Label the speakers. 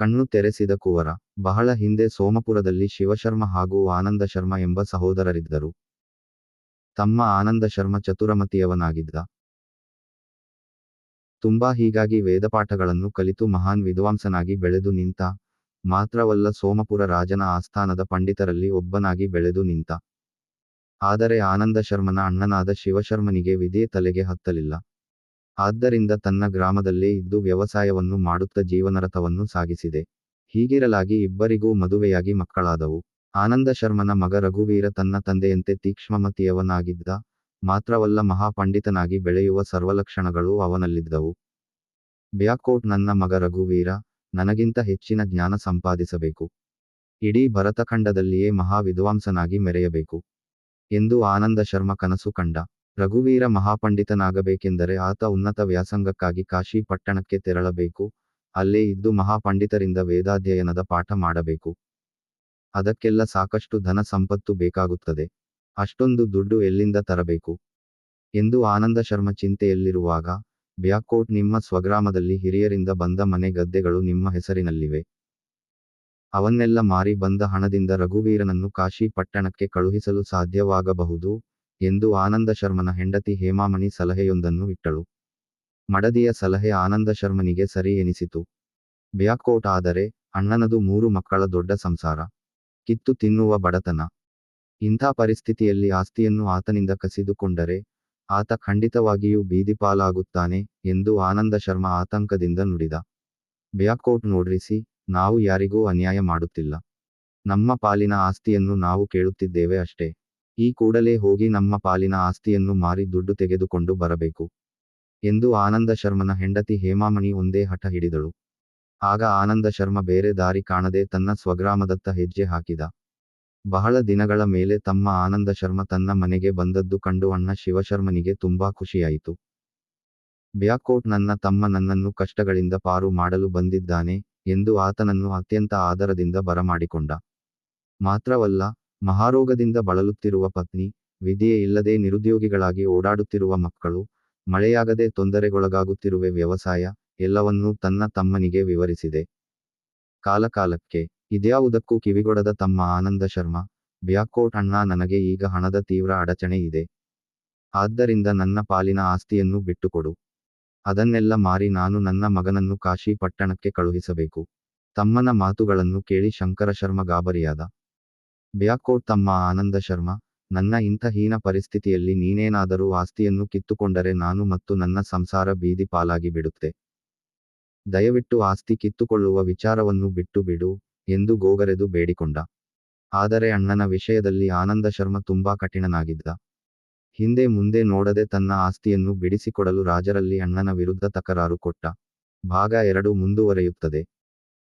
Speaker 1: ಕಣ್ಣು ತೆರೆಸಿದ ಕುವರ, ಬಹಳ ಹಿಂದೆ ಸೋಮಪುರದಲ್ಲಿ ಶಿವಶರ್ಮ ಹಾಗೂ ಆನಂದ ಶರ್ಮ ಎಂಬ ಸಹೋದರರಿದ್ದರು. ತಮ್ಮ ಆನಂದ ಶರ್ಮ ಚತುರಮತಿಯವನಾಗಿದ್ದ. ತುಂಬಾ ಹೀಗಾಗಿ ವೇದಪಾಠಗಳನ್ನು ಕಲಿತು ಮಹಾನ್ ವಿದ್ವಾಂಸನಾಗಿ ಬೆಳೆದು ನಿಂತ, ಮಾತ್ರವಲ್ಲ ಸೋಮಪುರ ರಾಜನ ಆಸ್ಥಾನದ ಪಂಡಿತರಲ್ಲಿ ಒಬ್ಬನಾಗಿ ಬೆಳೆದು ನಿಂತ. ಆದರೆ ಆನಂದ ಶರ್ಮನ ಅಣ್ಣನಾದ ಶಿವಶರ್ಮನಿಗೆ ವಿಧಿಯೇ ತಲೆಗೆ ಹತ್ತಲಿಲ್ಲ. ಆದ್ದರಿಂದ ತನ್ನ ಗ್ರಾಮದಲ್ಲೇ ಇದ್ದು ವ್ಯವಸಾಯವನ್ನು ಮಾಡುತ್ತಾ ಜೀವನರಥವನ್ನು ಸಾಗಿಸಿದೆ. ಹೀಗಿರಲಾಗಿ ಇಬ್ಬರಿಗೂ ಮದುವೆಯಾಗಿ ಮಕ್ಕಳಾದವು. ಆನಂದ ಶರ್ಮನ ಮಗ ರಘುವೀರ ತನ್ನ ತಂದೆಯಂತೆ ತೀಕ್ಷ್ಮಮತಿಯವನಾಗಿದ್ದ ಮಾತ್ರವಲ್ಲ ಮಹಾಪಂಡಿತನಾಗಿ ಬೆಳೆಯುವ ಸರ್ವಲಕ್ಷಣಗಳು ಅವನಲ್ಲಿದ್ದವು. ಬ್ಯಾಕೋಟ್ ನನ್ನ ಮಗ ರಘುವೀರ, ನನಗಿಂತ ಹೆಚ್ಚಿನ ಜ್ಞಾನ ಸಂಪಾದಿಸಬೇಕು. ಇಡೀ ಭರತಖಂಡದಲ್ಲಿಯೇ ಮಹಾವಿದ್ವಾಂಸನಾಗಿ ಮೆರೆಯಬೇಕು. ಎಂದು ಆನಂದ ಶರ್ಮ ಕನಸು ಕಂಡ. ರಘುವೀರ ಮಹಾಪಂಡಿತನಾಗಬೇಕೆಂದರೆ ಆತ ಉನ್ನತ ವ್ಯಾಸಂಗಕ್ಕಾಗಿ ಕಾಶಿ ಪಟ್ಟಣಕ್ಕೆ ತೆರಳಬೇಕು, ಅಲ್ಲೇ ಇದ್ದು ಮಹಾಪಂಡಿತರಿಂದ ವೇದಾಧ್ಯಯನದ ಪಾಠ ಮಾಡಬೇಕು. ಅದಕ್ಕೆಲ್ಲ ಸಾಕಷ್ಟು ಧನ ಸಂಪತ್ತು ಬೇಕಾಗುತ್ತದೆ. ಅಷ್ಟೊಂದು ದುಡ್ಡು ಎಲ್ಲಿಂದ ತರಬೇಕು? ಎಂದು ಆನಂದ ಶರ್ಮ ಚಿಂತೆಯಲ್ಲಿರುವಾಗ ಬ್ಯಾಕೋಟ್ ನಿಮ್ಮ ಸ್ವಗ್ರಾಮದಲ್ಲಿ ಹಿರಿಯರಿಂದ ಬಂದ ಮನೆ ಗದ್ದೆಗಳು ನಿಮ್ಮ ಹೆಸರಿನಲ್ಲಿವೆ. ಅವನ್ನೆಲ್ಲ ಮಾರಿ ಬಂದ ಹಣದಿಂದ ರಘುವೀರನನ್ನು ಕಾಶಿ ಪಟ್ಟಣಕ್ಕೆ ಕಳುಹಿಸಲು ಸಾಧ್ಯವಾಗಬಹುದು ಎಂದು ಆನಂದ ಶರ್ಮನ ಹೆಂಡತಿ ಹೇಮಾಮಣಿ ಸಲಹೆಯೊಂದನ್ನು ಇಟ್ಟಳು. ಮಡದಿಯ ಸಲಹೆ ಆನಂದ ಶರ್ಮನಿಗೆ ಸರಿ ಎನಿಸಿತು. ಬ್ಯಾಕೋಟ್ ಆದರೆ ಅಣ್ಣನದು ಮೂರು ಮಕ್ಕಳ ದೊಡ್ಡ ಸಂಸಾರ. ಕಿತ್ತು ತಿನ್ನುವ ಬಡತನ. ಇಂಥ ಪರಿಸ್ಥಿತಿಯಲ್ಲಿ ಆಸ್ತಿಯನ್ನು ಆತನಿಂದ ಕಸಿದುಕೊಂಡರೆ ಆತ ಖಂಡಿತವಾಗಿಯೂ ಬೀದಿಪಾಲಾಗುತ್ತಾನೆ ಎಂದು ಆನಂದ ಶರ್ಮ ಆತಂಕದಿಂದ ನುಡಿದ. ಬ್ಯಾಕೋಟ್ ನೋಡ್ರಿಸಿ, ನಾವು ಯಾರಿಗೂ ಅನ್ಯಾಯ ಮಾಡುತ್ತಿಲ್ಲ. ನಮ್ಮ ಪಾಲಿನ ಆಸ್ತಿಯನ್ನು ನಾವು ಕೇಳುತ್ತಿದ್ದೇವೆ ಅಷ್ಟೇ. ಈ ಕೂಡಲೇ ಹೋಗಿ ನಮ್ಮ ಪಾಲಿನ ಆಸ್ತಿಯನ್ನು ಮಾರಿ ದುಡ್ಡು ತೆಗೆದುಕೊಂಡು ಬರಬೇಕು. ಎಂದು ಆನಂದ ಶರ್ಮನ ಹೆಂಡತಿ ಹೇಮಾಮಣಿ ಒಂದೇ ಹಠ ಹಿಡಿದಳು. ಆಗ ಆನಂದ ಶರ್ಮ ಬೇರೆ ದಾರಿ ಕಾಣದೆ ತನ್ನ ಸ್ವಗ್ರಾಮದತ್ತ ಹೆಜ್ಜೆ ಹಾಕಿದ. ಬಹಳ ದಿನಗಳ ಮೇಲೆ ತಮ್ಮ ಆನಂದ ಶರ್ಮ ತನ್ನ ಮನೆಗೆ ಬಂದದ್ದು ಕಂಡು ಅಣ್ಣ ಶಿವಶರ್ಮನಿಗೆ ತುಂಬಾ ಖುಷಿಯಾಯಿತು. ಬ್ಯಾಕೋಟ್ ನನ್ನ ತಮ್ಮ ನನ್ನನ್ನು ಕಷ್ಟಗಳಿಂದ ಪಾರು ಮಾಡಲು ಬಂದಿದ್ದಾನೆ ಎಂದು ಆತನನ್ನು ಅತ್ಯಂತ ಆದರದಿಂದ ಬರಮಾಡಿಕೊಂಡ. ಮಾತ್ರವಲ್ಲ ಮಹಾರೋಗದಿಂದ ಬಳಲುತ್ತಿರುವ ಪತ್ನಿ ವಿಧಿಯೇ ಇಲ್ಲದೆ ನಿರುದ್ಯೋಗಿಗಳಾಗಿ ಓಡಾಡುತ್ತಿರುವ ಮಕ್ಕಳು, ಮಳೆಯಾಗದೆ ತೊಂದರೆಗೊಳಗಾಗುತ್ತಿರುವೆ ವ್ಯವಸಾಯ ಎಲ್ಲವನ್ನೂ ತನ್ನ ತಮ್ಮನಿಗೆ ವಿವರಿಸಿದೆ. ಕಾಲಕಾಲಕ್ಕೆ ಇದ್ಯಾವುದಕ್ಕೂ ಕಿವಿಗೊಡದ ತಮ್ಮ ಆನಂದ ಶರ್ಮಾ ಬ್ಯಾಕೋಟ್ ಅಣ್ಣ ನನಗೆ ಈಗ ಹಣದ ತೀವ್ರ ಅಡಚಣೆ ಇದೆ. ಆದ್ದರಿಂದ ನನ್ನ ಪಾಲಿನ ಆಸ್ತಿಯನ್ನು ಬಿಟ್ಟುಕೊಡು. ಅದನ್ನೆಲ್ಲ ಮಾರಿ ನಾನು ನನ್ನ ಮಗನನ್ನು ಕಾಶಿ ಪಟ್ಟಣಕ್ಕೆ ಕಳುಹಿಸಬೇಕು. ತಮ್ಮನ ಮಾತುಗಳನ್ನು ಕೇಳಿ ಶಂಕರ ಶರ್ಮ ಗಾಬರಿಯಾದ. ಬ್ಯಾಕೋಟ್ ತಮ್ಮ ಆನಂದ ಶರ್ಮಾ, ನನ್ನ ಇಂಥ ಹೀನ ಪರಿಸ್ಥಿತಿಯಲ್ಲಿ ನೀನೇನಾದರೂ ಆಸ್ತಿಯನ್ನು ಕಿತ್ತುಕೊಂಡರೆ ನಾನು ಮತ್ತು ನನ್ನ ಸಂಸಾರ ಬೀದಿ ಪಾಲಾಗಿ ಬಿಡುತ್ತೆ. ದಯವಿಟ್ಟು ಆಸ್ತಿ ಕಿತ್ತುಕೊಳ್ಳುವ ವಿಚಾರವನ್ನು ಬಿಟ್ಟು ಬಿಡು ಎಂದು ಗೋಗರೆದು ಬೇಡಿಕೊಂಡ. ಆದರೆ ಅಣ್ಣನ ವಿಷಯದಲ್ಲಿ ಆನಂದ ಶರ್ಮ ತುಂಬಾ ಕಠಿಣನಾಗಿದ್ದ. ಹಿಂದೆ ಮುಂದೆ ನೋಡದೆ ತನ್ನ ಆಸ್ತಿಯನ್ನು ಬಿಡಿಸಿಕೊಡಲು ರಾಜರಲ್ಲಿ ಅಣ್ಣನ ವಿರುದ್ಧ ತಕರಾರು ಕೊಟ್ಟ. ಭಾಗ ಎರಡು ಮುಂದುವರೆಯುತ್ತದೆ.